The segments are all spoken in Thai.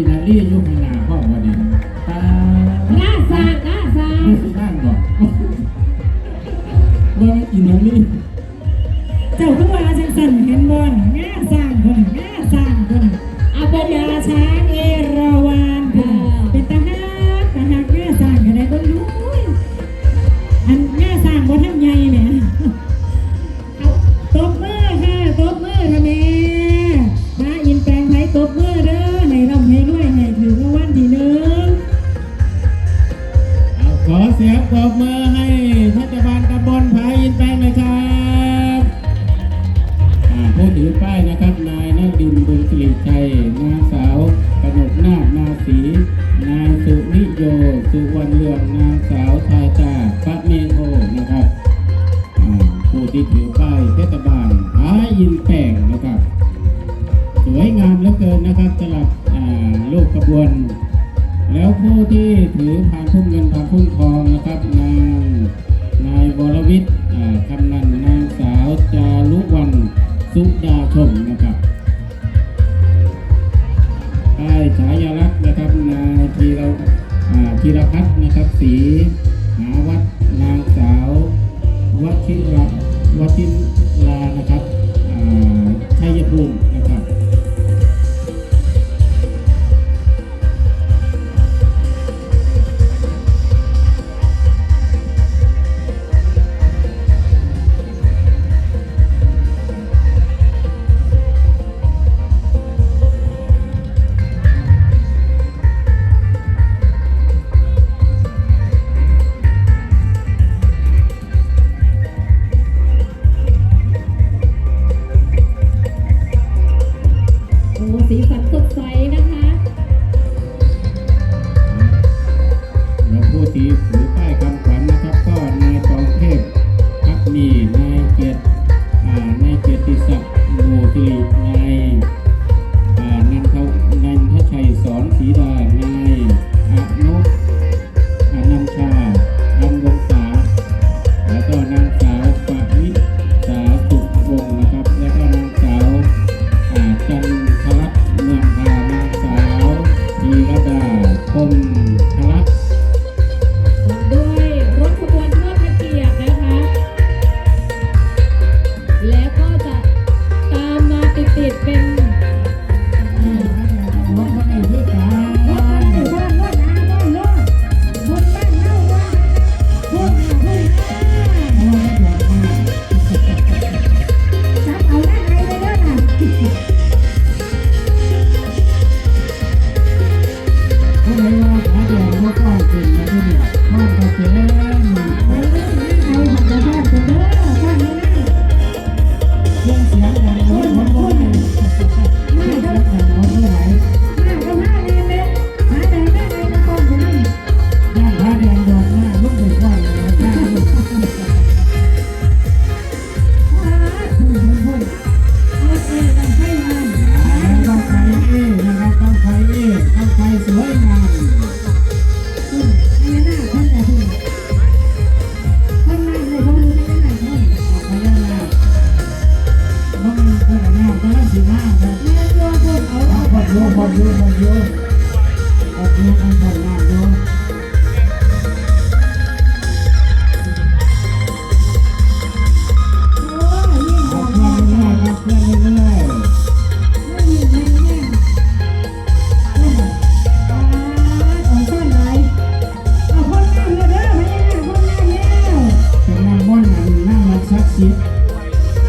你的力就回来 สวยงามเหลือเกินนะครับสำหรับลูกกระบวน แล้วผู้ที่ถือพานพุ่มเงินพานพุ่มทองนะครับนางนายวรวิทย์คำนันนางสาวจารุวันสุดาชมนะครับป้ฉายาลักษณ์นะครับนายธีรธีรพัฒน์นะครับสีหาวัดนางสาววัชิระวัชิน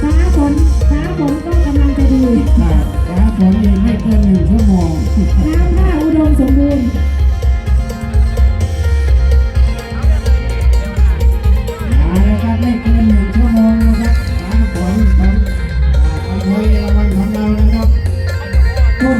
ฟ้าฝนฟ้าฝนก็กำลังจะดีคฟ้าฝนยังไม่เกินหนึ่งชั่วโมงน้ำท่าอุดมสมบูรณ์มาแล้วครับไม่เกินหนึ่งชั่วโมงนะครับฟ้าฝนของอำเภาวันของเรานะครับต้น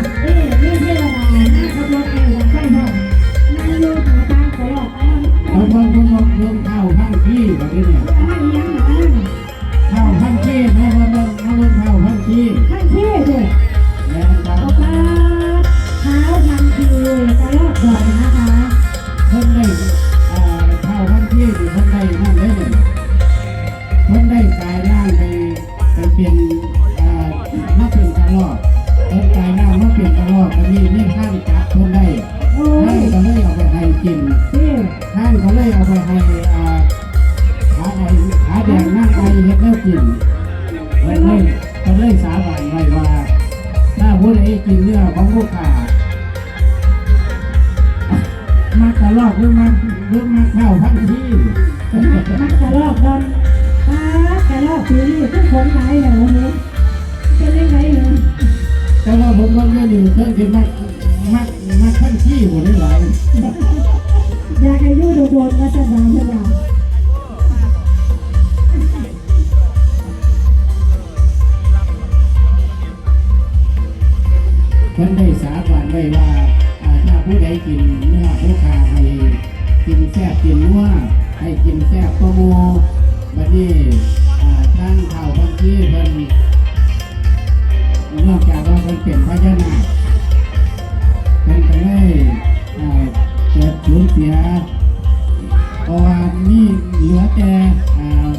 กินและได้ก็ได้สาบานไว้ว่า ถ้าผู้ใดกินเนื้อของพวกขามาตลอดหรือมากหรือมาเน่าพันที่มาตลอดอนป้าตลอกปีนี้ต้องนไหนเหรอวันนี้จะได้ไหนเหรอแต่ว่าผมก็ไม่อยู่เพื่อนที่มัก ว่าถ้าผู้ใดกินเนื้อผู้ขาให้กินแซ่บกินนัวให้กินแซ่บก็มูบัดนี้อ่าทางเท่าบางที่เพิ่นนองจากว่าเพิ่นเป็นพญานาคเพิ่นก็เลยเกิดสูญเสียเพราะว่านี่เหลือแต่อ่า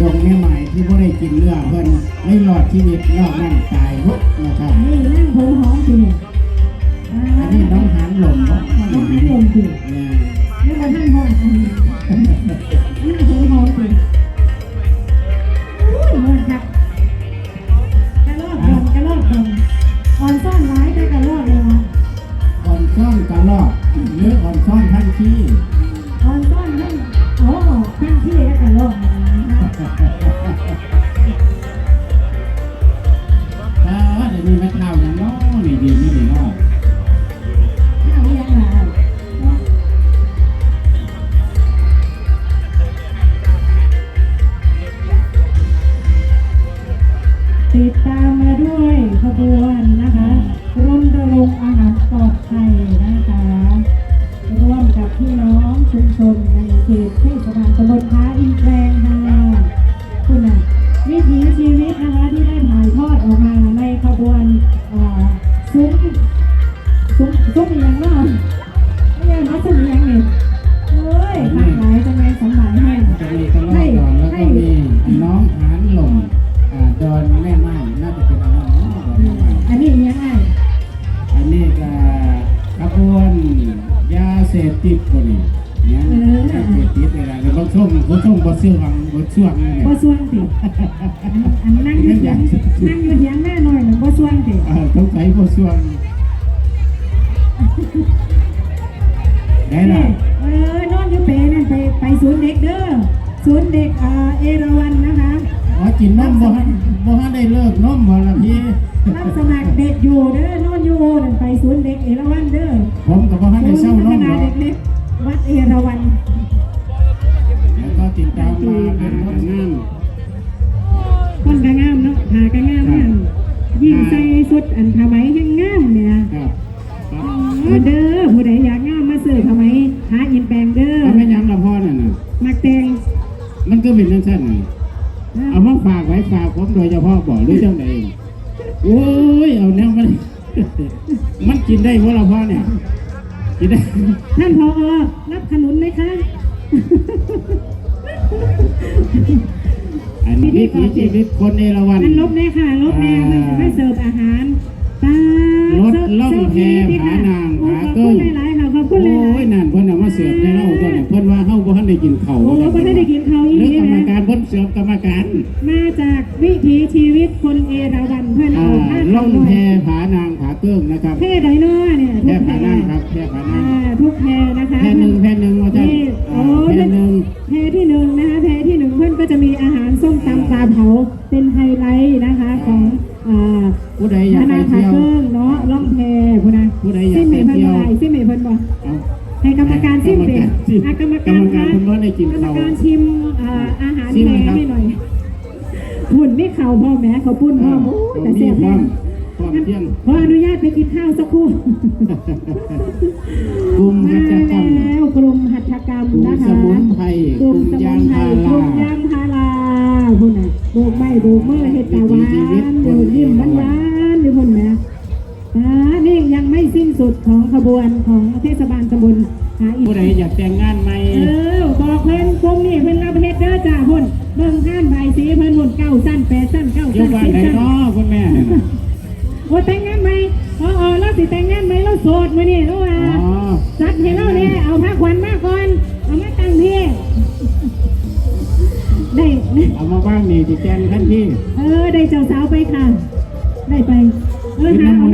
ดงแม่ใหม่ที่บ่ได้กินเนื้อเพิ่นไม่รอดชีวิตนอกนั้น อกก่อนแล้ก็มีน้องหานหล่มอ่าดอนแม่ไม้น่าจะเป็นอะไรเนาะดอนแม่ไม้อันนี้อีหยังไงอันนี้ก็ขบวนยาเสพติดคนนี้เนี่ยยาเสพติดอะไรแล้วบางช่วงบางช่วงบางช่วงบางช่วงนี่บ่ส่วนติอันนั่งอยู่เถียงนั่งอยู่เถียงแม่หน่อยหนึ่งบ่ส่วนติเออต้องใช้บางช่วงได้ละเออนอนอยู่เปนั่นไปไปศูนย์เด็กเด้อ ศูนย์เด็กอ่าเอราวันนะคะอ๋อกินนมบ่ฮันบ่ฮันได้เลิกนมบ่ละพี่รับสมัครเด็กอยู่เด้อนอนอยู่นั่นไปศูนย์เด็กเอราวันเด้อผมกับบ่ฮันได้ศูเศร้านย์พันฒมนาหรอกเด็กเล็กวัดเอราวันแล้วก็ติดตามมาเป็นผลงานคนก็งามเนาะหาก็งามเนี่ยยิ่งใส่สุดอันทำไมแห่งงามเนี่ยครับเออเด้อ ก็เป็นจังซั่นน่ะเอามาฝากไว้ฝากผมโดยเฉพาะบ่หรือจังไดโอ้ยเอาแนวมันมันกินได้บ่ละพ่อเนี่ยกินได้ท่านพอรับขนุนไหมคะอันนี้วิถีชีวิตคนเอราวัณอันลบแน่ค่ะลบแน่มันจะไม่เสิร์ฟอาหารตา รถล่องแพผานางผาขอบเกิ้คุงณหลายๆค่ะขอบคุณหโอ้ลายยนั่นเพิ่นเอามาเสิร์ฟในเฮาตัวนี้เพิ่นว่าเฮาบ่ทันได้กินข้าวๆโอ้ก็ไม่ได้กินข้าวอีหรือกนี่กรรมนะการเพิ่นเสิร์ฟกรรมการมาจากวิถีชีวิตคนเอราวันเพื่อนอ่าเอาผ้าล่องขาวแพผานางผาเกิ้งนะครับเท่ไดโน่เนี่ยแพทุกผาแพนางครับแพผานาอ่าง ไปย์เพิ่นเที่ยวบ่ได้ซิมเมย์เพิ่นบ่เอาให้กรรมการซิมเด้ซิมอะกรรมกรการรมการคะเพิ่นบ่ได้กินกรรมข้าวการชิมอ่าอาหารซิมแพไหมครับให้หน่อยหุ่นไม่เข่าพ่อแม่เขาปุ้นพ่อโอ้ยแต่เสียบพร้แท้อมพร้อมเที่ยงขออนุญาตไปกินข้าวสักครู่กลุ่มมากิจกรรมแล้วกลุ่มหัตถกรรมกลุ่มนะคะสมุนไพรกลุ่มสกลุ่มุมนไพรยางพากราลุ่มยางพาราพุ่นน่ะโบกไม้โบกมือเฮ็ดตาหวานโดดยิ้มหวานๆอยู่พุ่นแหม อ่านี่ยังไม่สิ้นสุดของขบวนของเทศบาลตำบลหาอินผู้ใดอยากแต่งงานใหม่เออบอกเพิ่นกลุ่มนี่เพิ่นรับเฮ็ดเด้อจ้าพุ่นเบิ่งท่านใบายสีเพิ่นหุ่นเก้าสั้นแปดสั้นเก้าอยู่สั้นบ้านสิบไหนสั้น เนาะคุณแม่เนี่ยนะโอ้แต่งงานไหมอ๋ออ๋อเราสิแต่งงานไหมเราโสดมื้อนี้เราว่าอ๋อจัดให้เราเนี่ยเอาผ้าขวัญมาก่อน เอามาตั้งที่ได้ เอามาบ้างนี่ที่แจ้งทันทีเออ ได้เจ้าสาวไปค่ะ ได้ไป เออหาเอา